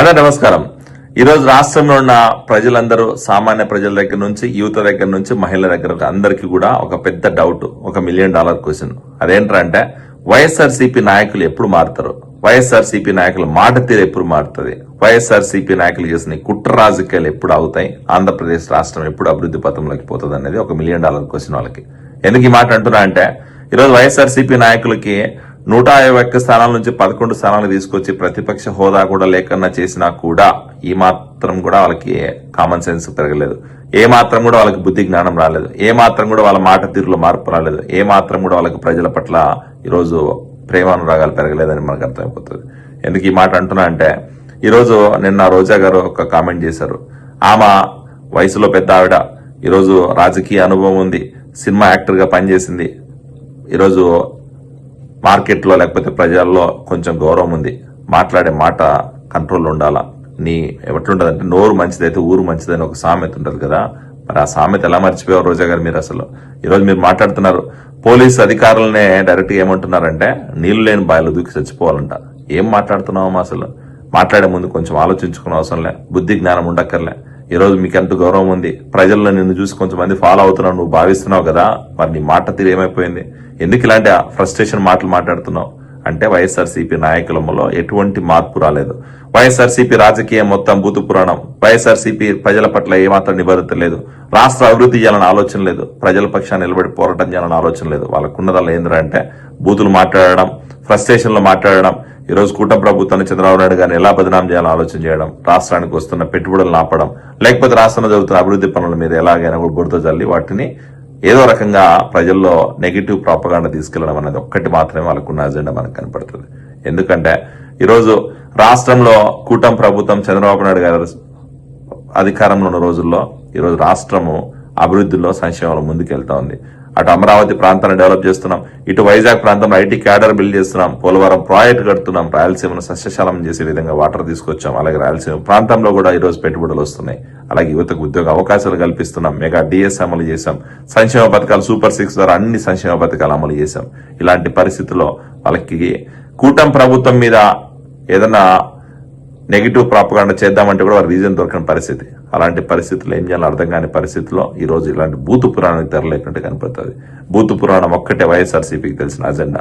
అదే నమస్కారం. ఈరోజు రాష్ట్రంలో ఉన్న ప్రజలందరూ సామాన్య ప్రజల దగ్గర నుంచి యువత దగ్గర నుంచి మహిళల దగ్గర అందరికీ కూడా ఒక పెద్ద డౌట్ ఒక మిలియన్ డాలర్ క్వశ్చన్. అదేంటంటే వైఎస్ఆర్సీపీ నాయకులు ఎప్పుడు మారుతారు? వైఎస్ఆర్సీపీ నాయకుల మాట తీరు ఎప్పుడు మారుతుంది? వైఎస్ఆర్సీపీ నాయకులు చేసిన ఈ కుట్ర రాజకీయాలు ఎప్పుడు అవుతాయి? ఆంధ్రప్రదేశ్ రాష్ట్రం ఎప్పుడు అభివృద్ధి పథంలోకి పోతుంది అనేది ఒక మిలియన్ డాలర్ క్వశ్చన్ వాళ్ళకి. ఎందుకు ఈ మాట అంటున్నా అంటే ఈరోజు వైఎస్ఆర్సీపీ నాయకులకి నూట యాభై ఒక్క స్థానాల నుంచి పదకొండు స్థానాలు తీసుకొచ్చి ప్రతిపక్ష హోదా కూడా లేకన్నా చేసినా కూడా ఈ మాత్రం కూడా వాళ్ళకి కామన్ సెన్స్ పెరగలేదు. ఏ మాత్రం కూడా వాళ్ళకి బుద్ధి జ్ఞానం రాలేదు. ఏ మాత్రం కూడా వాళ్ళ మాట తీరులో మార్పు రాలేదు. ఏ మాత్రం కూడా వాళ్ళకి ప్రజల పట్ల ఈరోజు ప్రేమానురాగాలు పెరగలేదని మనకు అర్థమైపోతుంది. ఎందుకు ఈ మాట అంటున్నా అంటే ఈరోజు నిన్న రోజా గారు ఒక కామెంట్ చేశారు. ఆమె వయసులో పెద్ద ఆవిడ. ఈరోజు రాజకీయ అనుభవం ఉంది. సినిమా యాక్టర్గా పనిచేసింది. ఈరోజు మార్కెట్లో లేకపోతే ప్రజల్లో కొంచెం గౌరవం ఉంది. మాట్లాడే మాట కంట్రోల్ ఉండాలా? నీ ఎట్లుంటుంది అంటే నోరు మంచిదైతే ఊరు మంచిదని ఒక సామెత ఉంటుంది కదా. మరి ఆ సామెత ఎలా మర్చిపోయారు రోజా గారు మీరు అసలు? ఈరోజు మీరు మాట్లాడుతున్నారు. పోలీస్ అధికారులనే డైరెక్ట్గా ఏమంటున్నారంటే నీళ్ళు లేని బాయలు దూకి చచ్చిపోవాలంట. ఏం మాట్లాడుతున్నావమ్మా అసలు? మాట్లాడే ముందు కొంచెం ఆలోచించుకునే అవసరం లే. బుద్ధి జ్ఞానం ఉండక్కర్లే. ఈ రోజు మీకు ఎంత గౌరవం ఉంది? ప్రజల్లో నిన్ను చూసి కొంతమంది ఫాలో అవుతున్నావు నువ్వు భావిస్తున్నావు కదా? మరి నీ మాట తీరు ఏమైపోయింది? ఎందుకు ఇలాంటి ఫ్రస్ట్రేషన్ మాటలు మాట్లాడుతున్నావు? అంటే వైఎస్ఆర్సీపీ నాయకులములో ఎటువంటి మార్పు రాలేదు. వైఎస్ఆర్సీపీ రాజకీయం మొత్తం బూతు పురాణం. వైఎస్ఆర్సీపీ ప్రజల పట్ల ఏమాత్రం నిబద్ధత లేదు. రాష్ట్ర అభివృద్ధి చేయాలని ఆలోచన లేదు. ప్రజల పక్షాన్ని నిలబడి పోరాటం చేయాలని ఆలోచన లేదు. వాళ్ళకున్నదల్లా ఏంటంటే బూతులు మాట్లాడడం ఫ్రస్ట్రేషన్లో మాట్లాడడం ఈరోజు రోజు కూటమి ప్రభుత్వాన్ని చంద్రబాబు నాయుడు గారిని ఎలా బదనాం చేయాలని ఆలోచన చేయడం రాష్ట్రానికి వస్తున్న పెట్టుబడులను ఆపడం లేకపోతే రాష్ట్రంలో జరుగుతున్న అభివృద్ధి పనుల మీద ఎలాగైనా కూడా చల్లి జల్లి వాటిని ఏదో రకంగా ప్రజల్లో నెగిటివ్ ప్రాపగాండ తీసుకెళ్ళడం అనేది ఒక్కటి మాత్రమే వాళ్ళకున్న అజెండా మనకు కనపడుతుంది. ఎందుకంటే ఈరోజు రాష్ట్రంలో కూటమి ప్రభుత్వం చంద్రబాబు నాయుడు గారు అధికారంలో ఉన్న రోజుల్లో ఈరోజు రాష్ట్రము అభివృద్ధిలో సంక్షేమంలో ముందుకెళ్తా ఉంది. అటు అమరావతి ప్రాంతాన్ని డెవలప్ చేస్తున్నాం. ఇటు వైజాగ్ ప్రాంతంలో ఐటీ క్యాడర్ బిల్డ్ చేస్తున్నాం. పోలవరం ప్రాజెక్ట్ కడుతున్నాం. రాయలసీమను సస్యశాలం చేసే విధంగా వాటర్ తీసుకొచ్చాం. అలాగే రాయలసీమ ప్రాంతంలో కూడా ఈరోజు పెట్టుబడులు వస్తున్నాయి. అలాగే యువతకు ఉద్యోగ అవకాశాలు కల్పిస్తున్నాం. మెగా డిఎస్ అమలు చేశాం. సంక్షేమ పథకాలు సూపర్ సిక్స్ ద్వారా అన్ని సంక్షేమ పథకాలు అమలు చేశాం. ఇలాంటి పరిస్థితుల్లో వాళ్ళకి కూటమి ప్రభుత్వం మీద ఏదన్నా నెగిటివ్ ప్రాపగాండ చేద్దామంటే కూడా వారి రీజన్ దొరకని పరిస్థితి. అలాంటి పరిస్థితుల్లో ఏం చేయాలో అర్థం కాని పరిస్థితిలో ఈ రోజు ఇలాంటి బూతు పురాణానికి తెరలేపినట్టు కనపడుతుంది. బూతు పురాణం ఒక్కటే వైఎస్ఆర్సీపీకి తెలిసిన అజెండా.